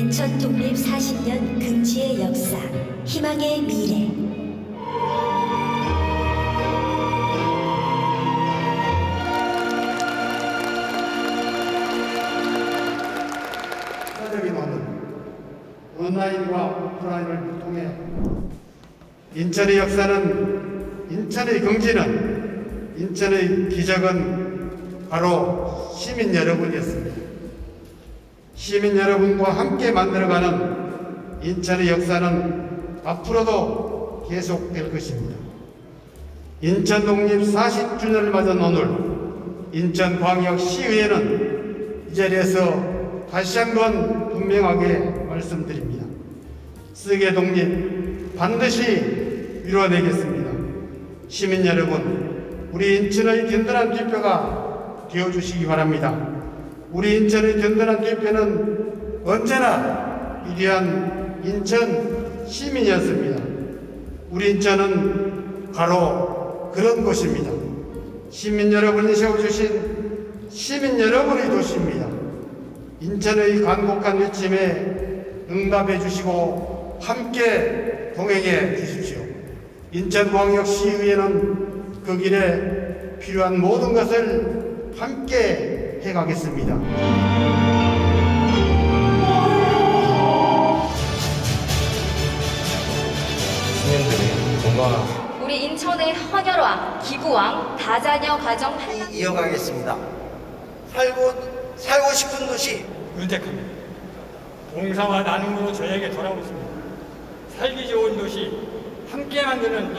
인천 독립 40년 금지의 역사, 희망의 미래. 온라인과 오프라인을 통해 인천의 역사는 인천의 경지는 인천의 기적은 바로 시민 여러분이었습니다. 시민 여러분과 함께 만들어가는 인천의 역사는 앞으로도 계속될 것입니다. 인천 독립 40주년을 맞은 오늘 인천광역시의회는 이 자리에서 다시 한번 분명하게 말씀드립니다. 쓰게 독립 반드시 이루어내겠습니다. 시민 여러분, 우리 인천의 든든한 대표가 되어주시기 바랍니다. 우리 인천의 든든한 대표는 언제나 위대한 인천 시민이었습니다. 우리 인천은 바로 그런 곳입니다. 시민 여러분이 세워주신 시민 여러분의 도시입니다. 인천의 간곡한 외침에 응답해 주시고 함께 동행해 주십시오. 인천광역시의회는 그 길에 필요한 모든 것을 함께 해 가겠습니다. 시민들이 건강한 우리 인천의 헌혈왕, 기구왕, 다자녀 가정 이- 이어가겠습니다. 살고 살고 싶은 도시 윤택합니다. 봉사와 나눔으로 저에게 돌아오습니다. 살기 좋은 도시 함께 만드는.